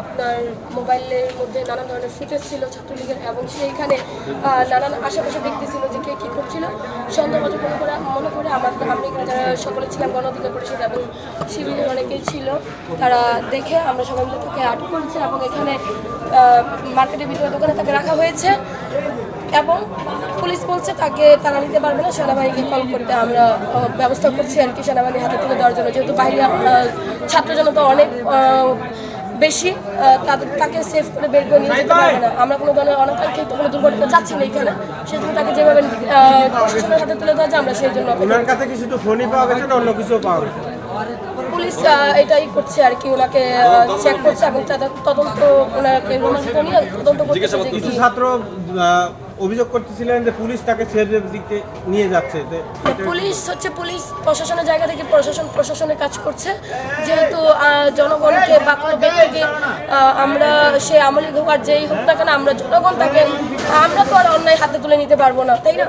আপনার মোবাইলের মধ্যে নানান ধরনের ফুটেজ ছিল ছাত্রলীগের এবং সেইখানে নানান আশেপাশে দেখতেছিল যে কে কী করছিল। সন্দেহবাজ মনে করে মনে করে আমার আমরা এখানে যারা সকলে ছিলাম, গণ অধিকার পরিষদ এবং শিবিরের অনেকেই ছিল, তারা দেখে আমরা সবাই মিলে তাকে আটক করেছি এবং এখানে মার্কেটের ভিতরে দোকানে তাকে রাখা হয়েছে এবং পুলিশ বলছে তাকে তারা নিতে পারবে না, সেনাবাহিনীকে কল করতে আমরা ব্যবস্থা করছি আর কি সেনাবাহিনী হাতে তুলে দেওয়ার জন্য। যেহেতু বাইরে ছাত্র জনতা অনেক বেশি তাদের তাকে সেফ করে বের করে নিয়ে যেতে পারবে না। আমরা কোনো ধরনের অনাকাঙ্ক্ষিত কোনো দুর্ঘটনা চাচ্ছি না এখানে। সেজন্য তাকে যেভাবে প্রশাসনের হাতে তুলে দেওয়া যায় আমরা সেই জন্য ওনার কাছে কি শুধু ফোনই পাওয়া গেছে না অন্য কিছুও পাওয়া গেছে? পুলিশ এটাই করছে আর কি ওনাকে চেক করছে এবং তাদের তদন্ত ওনাকে নিয়ে তদন্ত করছে কিছু ছাত্র অভিযোগ করতেছিলেন যে পুলিশ তাকে ছেড়ে দিতে নিয়ে যাচ্ছে। তো পুলিশ হচ্ছে পুলিশ প্রশাসনের জায়গা থেকে প্রশাসন প্রশাসনের কাজ করছে। যেহেতু জনগণকে বা কোনো আমরা সে আমলি হোক আর যেই হোক না কেন, আমরা জনগণ তাকে, আমরা তো আর অন্যায় হাতে তুলে নিতে পারব না, তাই না?